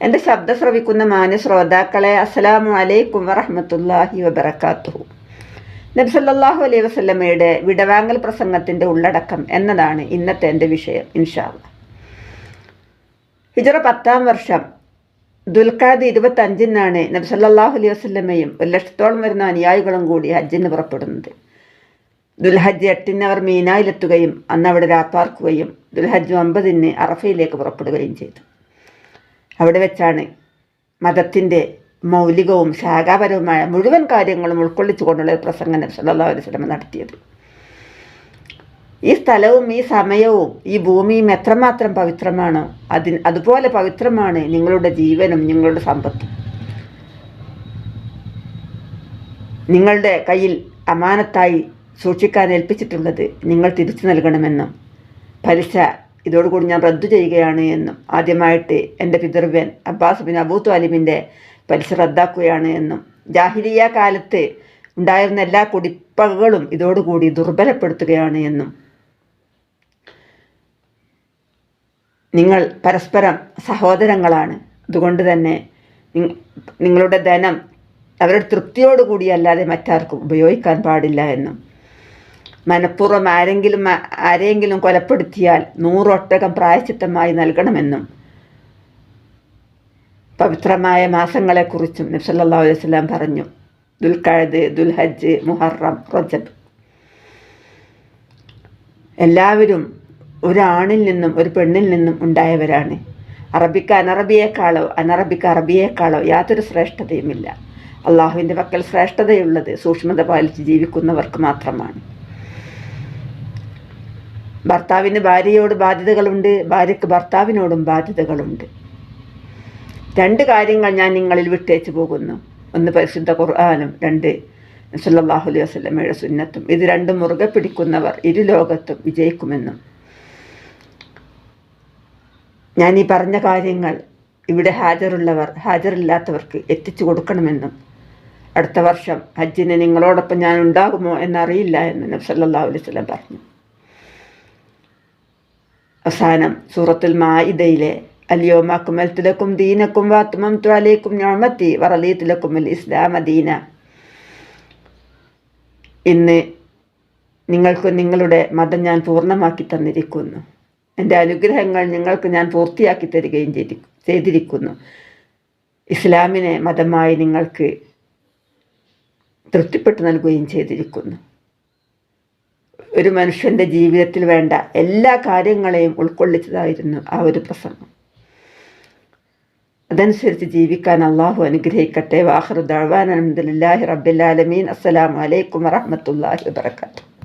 എന്റെ ശബ്ദം ശ്രവിക്കുന്ന മാന ശ്രോതാക്കളെ അസ്സലാമു അലൈക്കും വറഹമത്തല്ലാഹി വബറകാതുഹു നബ്സല്ലാഹു അലൈഹി വസല്ലമയുടെ വിടവാങ്ങൽ പ്രസംഗത്തിന്റെ ഉള്ളടക്കം എന്നതാണ് ഇന്നത്തെ എന്റെ വിഷയം ഇൻഷാല്ല ഹിജറ പത്താം വർഷം ദുൽഖാദ് ഇരുപത്തഞ്ചിനാണ് നബി സല്ലല്ലാഹു അലൈഹി വസല്ലമയും ഒരു ലക്ഷത്തോളം വരുന്ന അനുയായികളും കൂടി ഹജ്ജിന് പുറപ്പെടുന്നത്. ദുൽഹജ്ജ് എട്ടിന് അവർ മീനായിലെത്തുകയും അന്ന് അവിടെ രാപ്പാർക്കുകയും ദുൽഹജ്ജ് ഒമ്പതിന് അറഫയിലേക്ക് പുറപ്പെടുകയും ചെയ്തു. അവിടെ വെച്ചാണ് മതത്തിന്റെ മൗലികവും ശാഖാപരവുമായ മുഴുവൻ കാര്യങ്ങളും ഉൾക്കൊള്ളിച്ചുകൊണ്ടുള്ള ഒരു പ്രസംഗം അലൈഹി വസല്ലമ നടത്തിയത്. ഈ സ്ഥലവും ഈ സമയവും ഈ ഭൂമിയും എത്രമാത്രം പവിത്രമാണോ അതിന് അതുപോലെ പവിത്രമാണ് നിങ്ങളുടെ ജീവനും നിങ്ങളുടെ സമ്പത്തും. നിങ്ങളുടെ കയ്യിൽ അമാനത്തായി സൂക്ഷിക്കാൻ ഏൽപ്പിച്ചിട്ടുള്ളത് നിങ്ങൾ തിരിച്ചു നൽകണമെന്നും പലിശ ഇതോടുകൂടി ഞാൻ റദ്ദു ചെയ്യുകയാണ് എന്നും ആദ്യമായിട്ട് എന്റെ പിതൃവ്യൻ അബ്ബാസ് ബിൻ അബൂ താലിബിന്റെ പലിശ റദ്ദാക്കുകയാണ് എന്നും ജാഹിലിയ കാലത്ത് ഉണ്ടായിരുന്ന എല്ലാ കുടിപ്പകകളും ഇതോടുകൂടി ദുർബലപ്പെടുത്തുകയാണ് എന്നും നിങ്ങൾ പരസ്പരം സഹോദരങ്ങളാണ്. അതുകൊണ്ട് തന്നെ നിങ്ങളുടെ ധനം അവരുടെ തൃപ്തിയോടുകൂടി അല്ലാതെ മറ്റാർക്കും ഉപയോഗിക്കാൻ പാടില്ല എന്നും മനഃപൂർവം ആരെങ്കിലും ആരെയെങ്കിലും കൊലപ്പെടുത്തിയാൽ നൂറൊട്ടകം പ്രായച്ചിത്തമായി നൽകണമെന്നും പവിത്രമായ മാസങ്ങളെക്കുറിച്ചും നബ്സല്ലാ വസല്ലം പറഞ്ഞു. ദുൽഖഴദ് ദുൽഹജ്ജ് മുഹറം റജബ്. എല്ലാവരും ഒരാണിൽ നിന്നും ഒരു പെണ്ണിൽ നിന്നും ഉണ്ടായവരാണ്. അറബിക്ക് അനറബിയേക്കാളോ അനറബിക്ക് അറബിയേക്കാളോ യാതൊരു ശ്രേഷ്ഠതയുമില്ല. അള്ളാഹുവിന്റെ പക്കൽ ശ്രേഷ്ഠതയുള്ളത് സൂക്ഷ്മത പാലിച്ച് ജീവിക്കുന്നവർക്ക് മാത്രമാണ്. ഭർത്താവിന് ഭാര്യയോട് ബാധ്യതകളുണ്ട് ഭാര്യയ്ക്ക് ഭർത്താവിനോടും ബാധ്യതകളുണ്ട്. രണ്ട് കാര്യങ്ങൾ ഞാൻ നിങ്ങളിൽ വിട്ടേച്ചു പോകുന്നു. ഒന്ന് പരിശുദ്ധ ഖുർആാനും രണ്ട് സല്ലാഹു അലൈഹി വസ്ലമയുടെ സുന്നത്തും. ഇത് രണ്ടും മുറുകെ പിടിക്കുന്നവർ ഇരു ലോകത്തും വിജയിക്കുമെന്നും. ഞാൻ ഈ പറഞ്ഞ കാര്യങ്ങൾ ഇവിടെ ഹാജറുള്ളവർ ഹാജറില്ലാത്തവർക്ക് എത്തിച്ചു കൊടുക്കണമെന്നും. അടുത്ത വർഷം ഹജ്ജിന് നിങ്ങളോടൊപ്പം ഞാൻ ഉണ്ടാകുമോ എന്നറിയില്ല എന്ന് നബി സല്ലല്ലാഹു അലൈഹി വസല്ലം പറഞ്ഞു. അവസാനം സൂറത്തുൽ മായിദയിലെ അലിയോമ തിലക്കും ദീനക്കും വാത്തുമം ത്വാലേക്കും ഞമത്തി വറലി അൽ ഇസ്ലാമ ദീന. ഇന്ന് നിങ്ങൾക്ക് നിങ്ങളുടെ മതം ഞാൻ പൂർണമാക്കി തന്നിരിക്കുന്നു. എന്റെ അനുഗ്രഹങ്ങൾ നിങ്ങൾക്ക് ഞാൻ പൂർത്തിയാക്കി തരികയും ചെയ്തിരിക്കുന്നു. ഇസ്ലാമിനെ മതമായി നിങ്ങൾക്ക് തൃപ്തിപ്പെട്ടു നൽകുകയും ചെയ്തിരിക്കുന്നു. ഒരു മനുഷ്യന്റെ ജീവിതത്തിൽ വേണ്ട എല്ലാ കാര്യങ്ങളെയും ഉൾക്കൊള്ളിച്ചതായിരുന്നു ആ ഒരു പ്രസംഗം. അതനുസരിച്ച് ജീവിക്കാൻ അള്ളാഹു അനുഗ്രഹിക്കട്ടെ. വാഹർ ദാവാൻ അലഹമുല്ലാഹി റബ്ബിലാലമീൻ അസ്സലാമു അലൈക്കും വറഹമത്തല്ലാഹി വാത്തു